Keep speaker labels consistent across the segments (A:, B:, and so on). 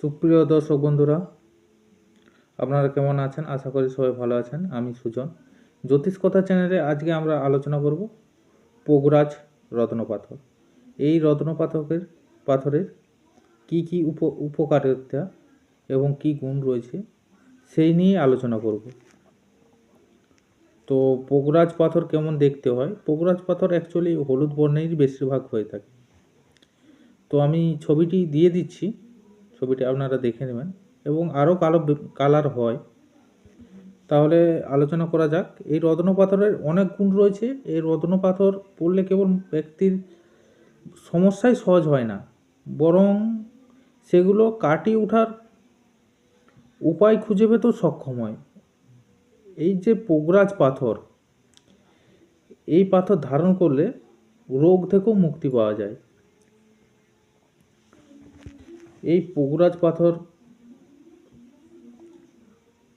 A: সুপ্রিয় দর্শক বন্ধুরা, আপনারা কেমন আছেন? আশা করি সবাই ভালো আছেন। আমি সুজন। জ্যোতিষ কথা চ্যানেলে আজকে আমরা আলোচনা করব পোগরাজ রত্ন পাথর এই রত্ন পাথরের পাথরের কি কি উপ, উপকারিতা এবং কি গুণ রয়েছে সেই নিয়ে আলোচনা করব। তো পোগরাজ পাথর কেমন দেখতে হয়? পোগরাজ পাথর অ্যাকচুয়ালি হলুদ বর্ণেরই বেশিরভাগ হয়ে থাকে। তো আমি ছবিটি দিয়ে দিচ্ছি। ছবিটি আপনারা দেখে নেবেন এবং আরও কালো কালার হয়। তাহলে আলোচনা করা যাক। এই রত্ন পাথরের অনেক গুণ রয়েছে। এই রত্ন পাথর পড়লে কেবল ব্যক্তির সমস্যাই সহজ হয় না। বরং সেগুলো কাটিয়ে ওঠার উপায় খুঁজে পেতেও সক্ষম হয়। এই যে পোগরাজ পাথর, এই পাথর ধারণ করলে রোগ থেকেও মুক্তি পাওয়া যায়। এই পোগরাজ পাথর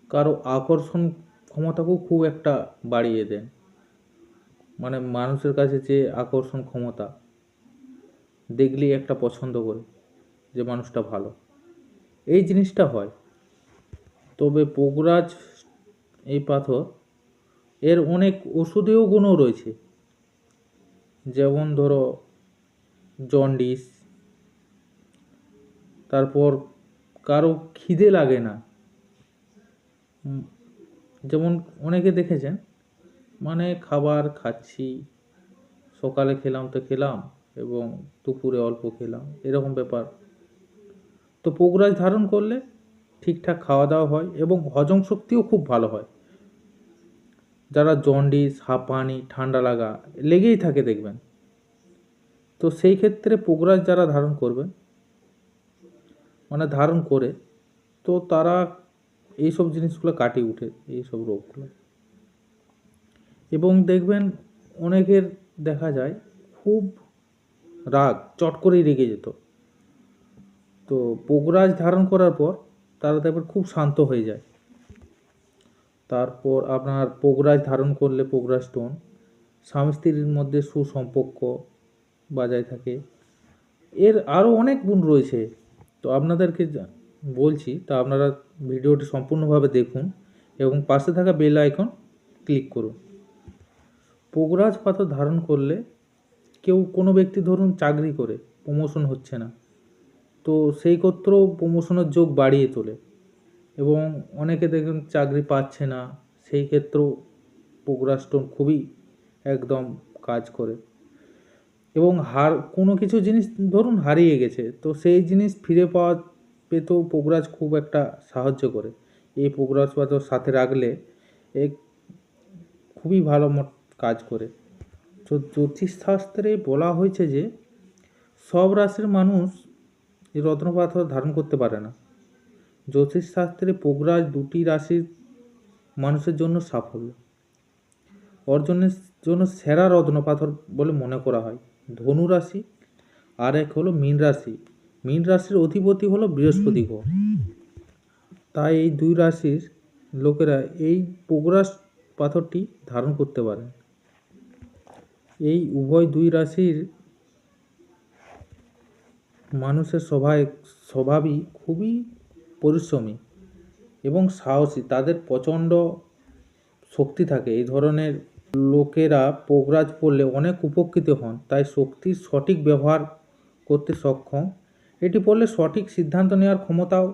A: কারও আকর্ষণ ক্ষমতাকেও খুব একটা বাড়িয়ে দেন মানে মানুষের কাছে যে আকর্ষণ ক্ষমতা, দেখলেই একটা পছন্দ করে যে মানুষটা ভালো। এই জিনিসটা হয়। তবে পোগরাজ এই পাথর, এর অনেক ওষুধেও গুণও রয়েছে। যেমন ধরো, জন্ডিস তারপর কারও খিদে লাগে না। যেমন অনেকে দেখেছেন মানে খাবার খাচ্ছি, সকালে খেলাম তো খেলাম এবং দুপুরে অল্প খেলাম, এরকম ব্যাপার। তো পোগরাজ ধারণ করলে ঠিকঠাক খাওয়া দাওয়া হয় এবং হজম শক্তিও খুব ভালো হয়। যারা জন্ডিস, হাঁপানি, ঠান্ডা লাগা লেগেই থাকে দেখবেন। তো সেই ক্ষেত্রে পোগরাজ যারা ধারণ করবেন মানে ধারণ করে, তো তারা এইসব জিনিসগুলো কাটিয়ে উঠে, এইসব রোগগুলো। এবং দেখবেন অনেকের দেখা যায় খুব রাগ, চট করেই রেগে যেত। তো পোগরাজ ধারণ করার পর তারা দেখবেন খুব শান্ত হয়ে যায়। তারপর আপনার পোগরাজ ধারণ করলে পোগরাজ স্টোন স্বামী স্ত্রীর মধ্যে সুসম্পর্ক বজায় থাকে। এর আরও অনেক গুণ রয়েছে। তো আপনাদেরকে বলছি, তা আপনারা ভিডিওটি সম্পূর্ণভাবে দেখুন এবং পাশে থাকা বেল আইকন ক্লিক করুন। পোগরাজ পাথর ধারণ করলে কেউ কোনো ব্যক্তি ধরুন চাকরি করে প্রমোশন হচ্ছে না। তো সেই ক্ষেত্রেও প্রমোশনের যোগ বাড়িয়ে তোলে এবং অনেকে দেখবেন চাকরি পাচ্ছে না, সেই ক্ষেত্রেও পোগরা স্টোন খুবই একদম কাজ করে। এবং হার, কোনো কিছু জিনিস ধরুন হারিয়ে গেছে, তো সেই জিনিস ফিরে পাওয়া পেতেও পোগরাজ খুব একটা সাহায্য করে। এই পোগরাজ পাথর সাথে রাখলে এ খুবই ভালো মত কাজ করে। তো জ্যোতিষশাস্ত্রে বলা হয়েছে যে, সব রাশির মানুষ এই রত্ন পাথর ধারণ করতে পারে না। জ্যোতিষশাস্ত্রে পোগরাজ দুটি রাশির মানুষের জন্য সাফল্য। অর্জনের জন্য সেরা রত্ন পাথর বলে মনে করা হয়। ধনু রাশি, আর এক হলো মীন রাশি। মীন রাশির অধিপতি হলো বৃহস্পতি গ্রহ। তাই এই দুই রাশির লোকেরা এই পোগরাস পাথরটি ধারণ করতে পারেন। এই উভয় দুই রাশির মানুষের স্বভাব, স্বভাবই খুবই পরিশ্রমী এবং সাহসী। তাদের প্রচণ্ড শক্তি থাকে। এই ধরনের লোকেরা পোগরাজ পড়লে অনেক উপকৃত হন, তাই শক্তির সঠিক ব্যবহার করতে সক্ষম। এটি পড়লে সঠিক সিদ্ধান্ত নেওয়ার ক্ষমতাও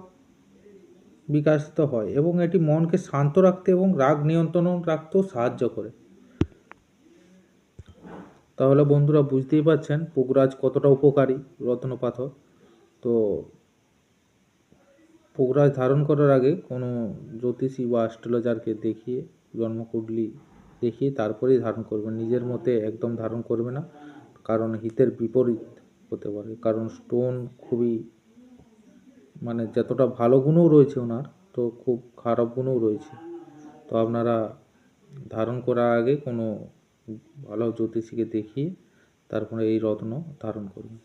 A: বিকাশিত হয় এবং এটি মনকে শান্ত রাখতে এবং রাগ নিয়ন্ত্রণ রাখতেও সাহায্য করে। তাহলে বন্ধুরা বুঝতেই পারছেন পোগরাজ কতটা উপকারী রত্ন পাথর। তো পোগরাজ ধারণ করার আগে কোনো জ্যোতিষী বা অ্যাস্ট্রোলজারকে দেখিয়ে জন্মকুণ্ডলী দেখিয়ে তারপরেই ধারণ করবেন নিজের মতে একদম ধারণ করবে না, কারণ হিতের বিপরীত হতে পারে। কারণ স্টোন খুবই মানে যতটা ভালো গুণও রয়েছে ওনার, তো খুব খারাপ গুণও রয়েছে। তো আপনারা ধারণ করার আগে কোনো ভালো জ্যোতিষীকে দেখিয়ে তারপরে এই রত্ন ধারণ করবেন